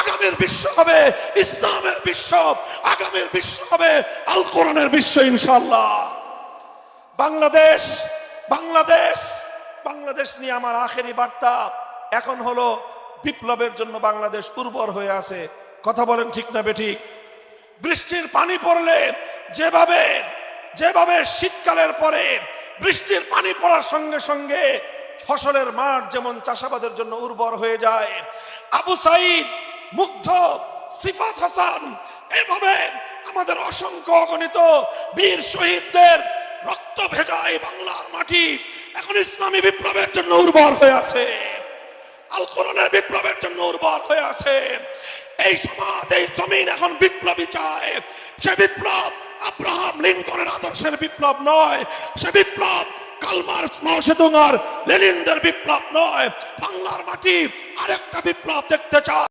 আগামীর বিশ্ব হবে, ইসলামের বিশ্ব, আগামীর বিশ্ব হবে, আল কোরআনের বিশ্ব ইনশাল্লাহ বাংলাদেশ বাংলাদেশ বাংলাদেশ নিয়ে আমার আখেরি বার্তা। এখন হলো বিপ্লবের জন্য বাংলাদেশ উর্বর হয়ে আছে। কথা বলেন ঠিক না বেঠিক বৃষ্টির পানি পড়লে যেভাবে যেভাবে শীতকালের পরে বৃষ্টির পানি পড়ার সঙ্গে সঙ্গে ফসলের মাঠ যেমন চাষাবাদের জন্য উর্বর হয়ে যায়। আবু সাইদ, মুগ্ধ, সিফাত হাসান, এভাবে আমাদের অসংখ্য অগণিত বীর শহীদদের রক্ত ভেজায় বাংলার মাটি এখন ইসলামী বিপ্লবের জন্য উর্বর হয়ে আছে। বিপ্লবের জন্য উর্বর হয়ে আছে। এই সমাজ, এই জমিন এখন বিপ্লবী চায়। সে বিপ্লব আব্রাহাম লিঙ্কনের আদর্শের বিপ্লব নয়। সে বিপ্লব কালমার স্মারসেতুঙ্গার লেনিনদের বিপ্লব নয় বাংলার মাটি আরেকটা বিপ্লব দেখতে চায়